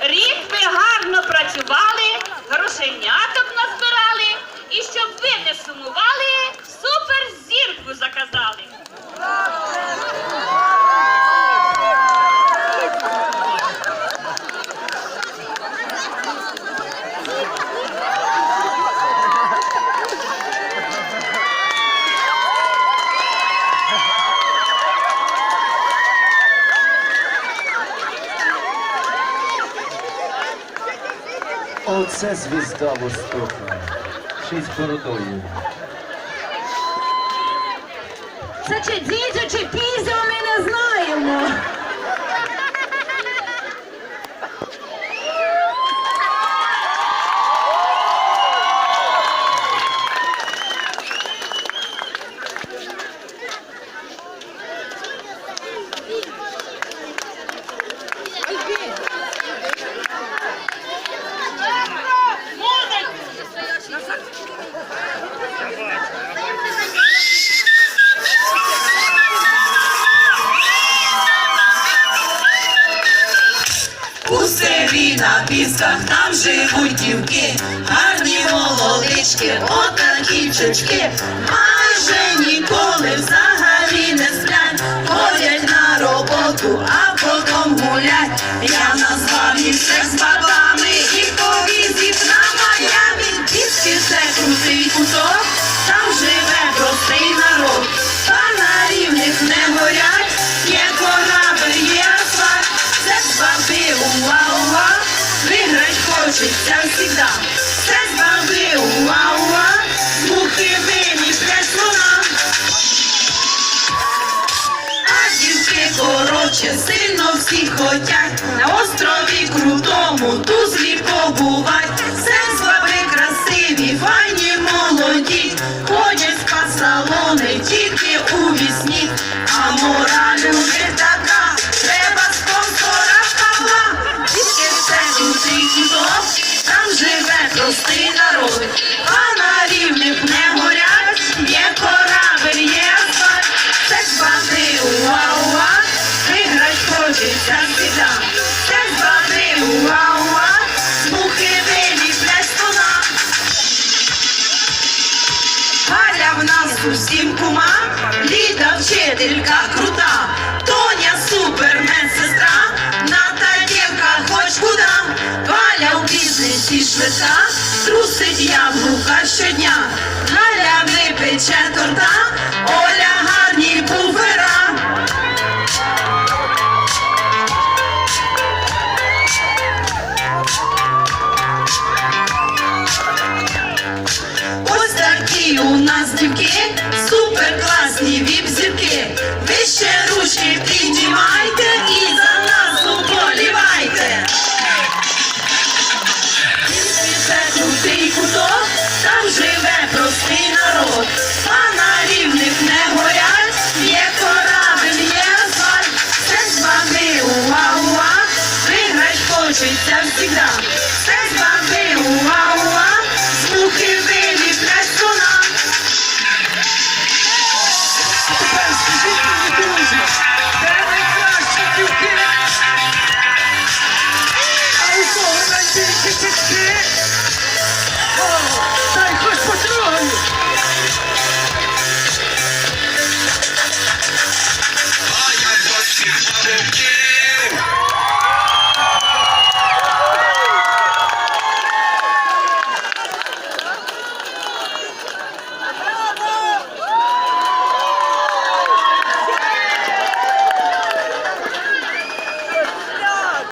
Рік ми гарно працювали, грошеняток назбирали, і щоб ви не сумували, Оце звізда Востока. Ще й з бородою. Це чи дідю, чи пізю, ми не знаємо. На пісках там живуть дівки, гарні молодички, отакі чечки, майже ніколи взагалі не сплять, ходять на роботу, а потім гулять. Я назвав їх з бабами хочеться всегда. Це баби, уа-уа, мухи винні слона. А дівки коротше сильно всі хотять на острові крутому Галя всім кума, Ліда вчителька крута, Тоня супер медсестра, Ната дівка хоч куда, Валя у бізнесі швидка, трусить яблука у супер ручки